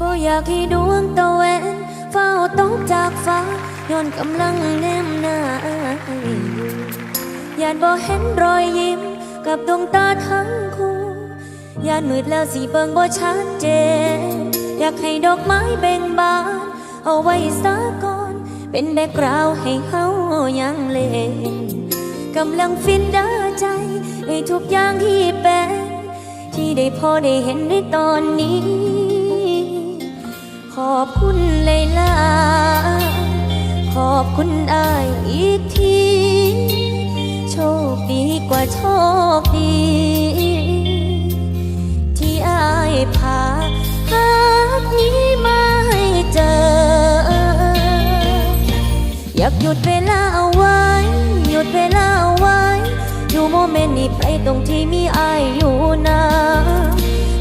บ่อยากให้ดวงตะเวนเฝ้าตกจากฟ้าย้อนกำลังแนมหน้าอยู่ยานบ่เห็นรอยยิ้มกับดวงตาทั้งคู่ ยานมืดแล้วสีเบิงบ่ชัดเจน อยากให้ดอกไม้เบ่งบาน เอาไว้ซะก่อน เป็นแบกกราวให้เฮายังเล่นกำลังฟินเดาใจในทุกอย่างที่เป็น ที่ได้พอได้เห็นในตอนนี้ ขอบคุณเลยล่ะขอบคุณอายอีกที โชคดีกว่าโชคดีากหยุดเวลาเอาไว้ หยุดเวลาเอาไว้ อยู่โมเมนต์นี้ไปตรงที่มีอายอยู่นะ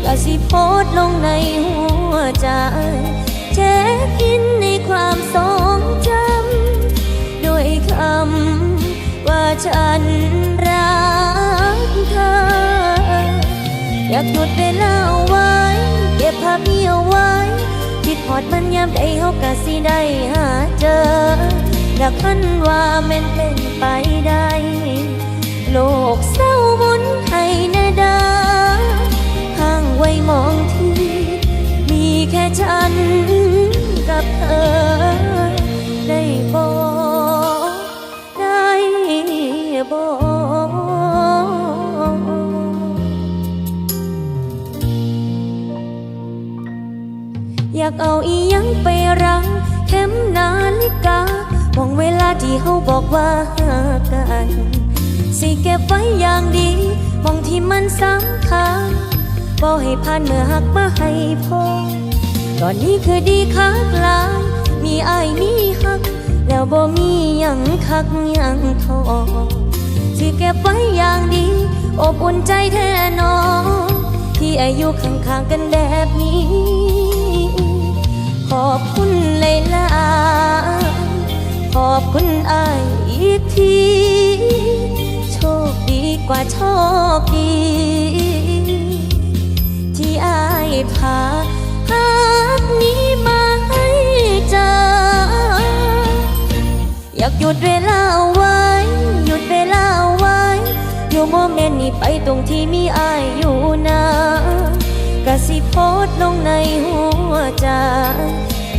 ก็สิโพสลงในหัวใจเช็คอินในความทรงจำด้วยคำว่าฉันรักเธอ อยากหยุดเวลาเอาไว้ เก็บภาพนี้เอาไว้คิดฮอดมันยามใดเฮาก็สิได้หาเจอ อยากคันว่าแม่นเป็นไปได้ โลกเศร้าหมุนให้แนาดาห่างไว้มองที่ มีแค่ฉันกับเธอได้บอกได้บอกอยากเอาอียังไปรังเข็มนาฬิกา มองเวลาที่เขาบอกว่าหากัน สิเก็บไว้อย่างดี มองที่มันสำคัญบอกให้ผ่านเมื่อหักมาให้พอตอนนี้คือดีคักลายมีอายมีหัก แล้วบ่มียังคักยังทอสิเก็บไว้อย่างดี อบอุ่นใจแท้นอที่อายุข้างๆกันแบบนี้ ขอบคุณเลย อบคุณอายอีกที โชคดีกว่าโชคดี ที่อายพาหากนี้มาให้เจอ อยากหยุดเวลาไว้ หยุดเวลาไว้ อยู่โมเมนต์นี้ไปตรงที่มีอายอยู่นะกะสิโพสลงในหัวใจ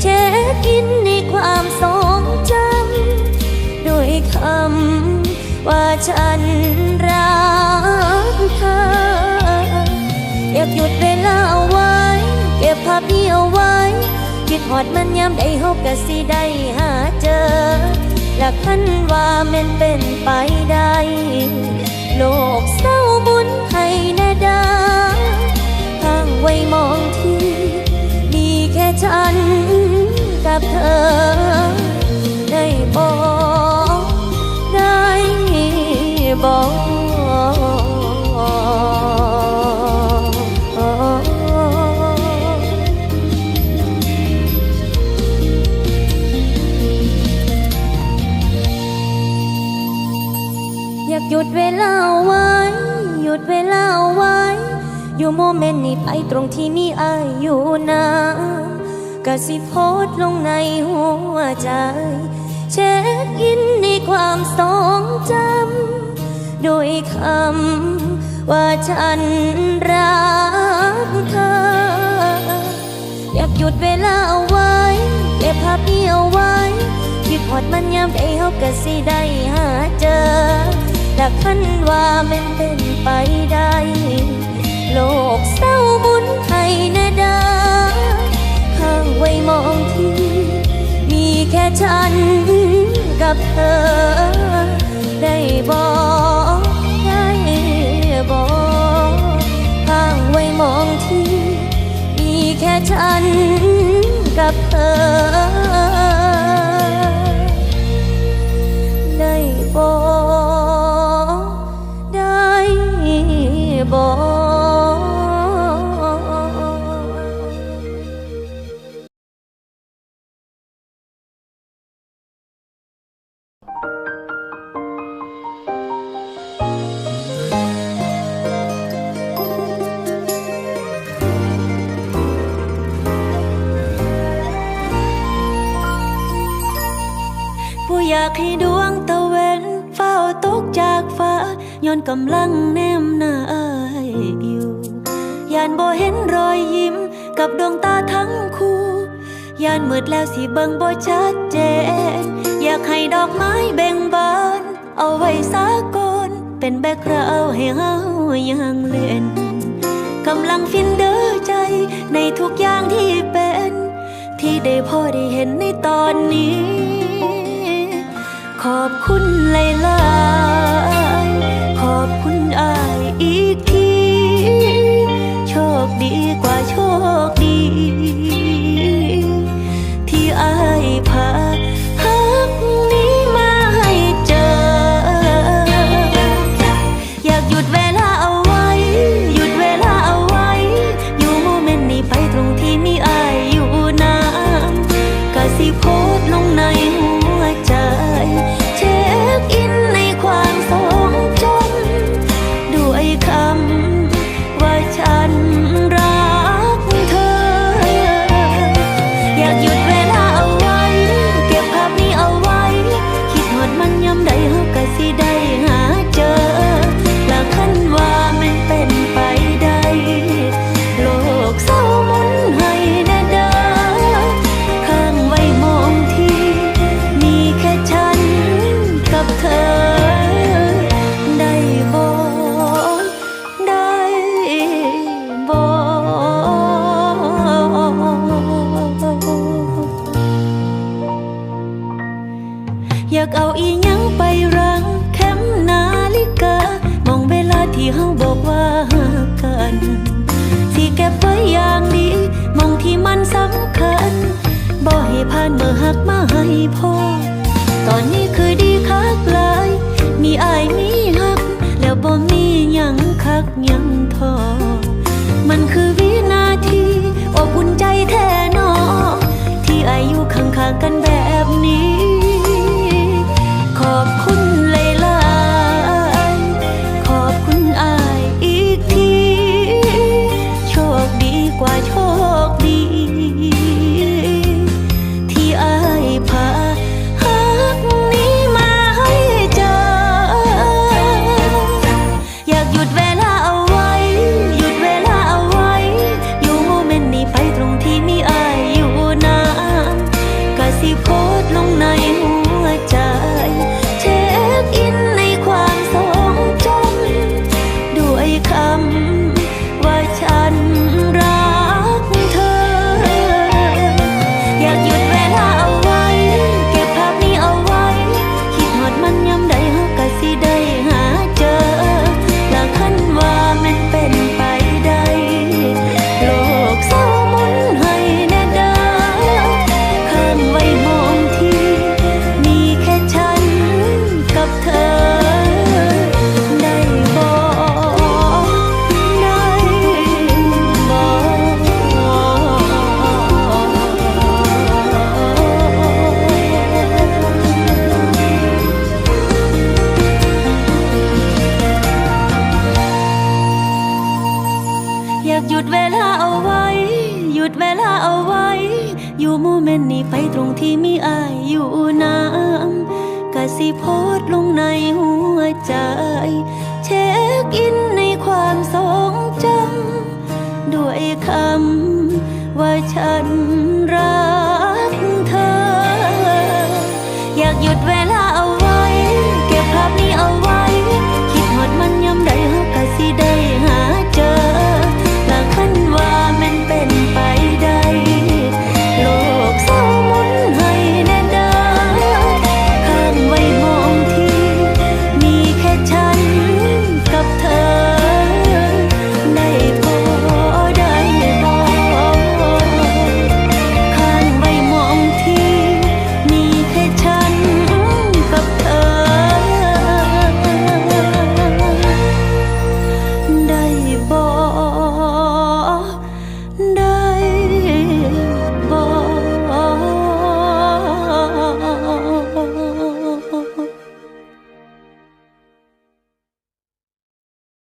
เช็คอินใน ด้ำว่าฉันรักเธอ อยากหยุดเวลาเอาไว้ เก็บภาพนี้เอาไว้ คิดฮอดมันยามใดเฮาก็สิได้หาเจอและคันว่ามันเป็นไปได้ โลกเศร้าหมุนให้แนาดาข้างไว้มองที่ มีแค่ฉันกับเธอ ได้บอก บออยากหยุดเวลาไว้ หยุดเวลาไว้ อยู่โมเมนต์นี้ไปตรงที่มีอายอยู่นะกะสิโพสลงในหัวใจ เช็คอินในความทรงจำ ยคำว่าฉันรักเธอ อยากหยุดเวลาเอาไว้เก็บภาพนี้เอาไว้คิดฮอดมันยามใดเฮาก็สิได้หาเจอและคันว่าแมันเป็นไปได้ โลกเศร้าหมุนให้แนาดาข้างไว้มองที่ มีแค่ฉันกับเธอ ได้บอก ฉันกับเธอ ได้บ่ได้บ่ากให้ดวงตะเวนเฝ้าตกจากฟ้าย้อนกำลังแนมหน้าอายอยู่ยานบ่เห็นรอยยิ้มกับดวงตาทั้งคู่ยานมืดแล้วสิเบิ่งบ่ชัดเจน อยากให้ดอกไม้เบ่งบาน เอาไว้สากลเป็นแบกกราวให้เฮายังเล่นกำลังฟินเด้อใจในทุกอย่างที่เป็น ที่ได้พอได้เห็นในตอนนี้ ขอบคุณหลายๆขอบคุณอายอีกที โชคดีกว่าโชคดี ที่อายพา สำคัญ บ่ให้ผ่านเมื่อหักมาให้พอตอนนี้คือดีคักหลาย มีอายมีหัก แล้วบ่มีหยังคักหยังทอ มันคือวินาทีอบอุ่นใจแท้นอที่อายุข้างๆกันากหยุดเวลาเอาไว้ หยุดเวลาเอาไว้ อยู่โมเมนต์นี้ไปตรงที่มีอายอยู่นาำกะสิโพสลงในหัวใจ เช็คอินในความทรงจำด้วยคำว่าฉันรักเธอ อยากหยุดเว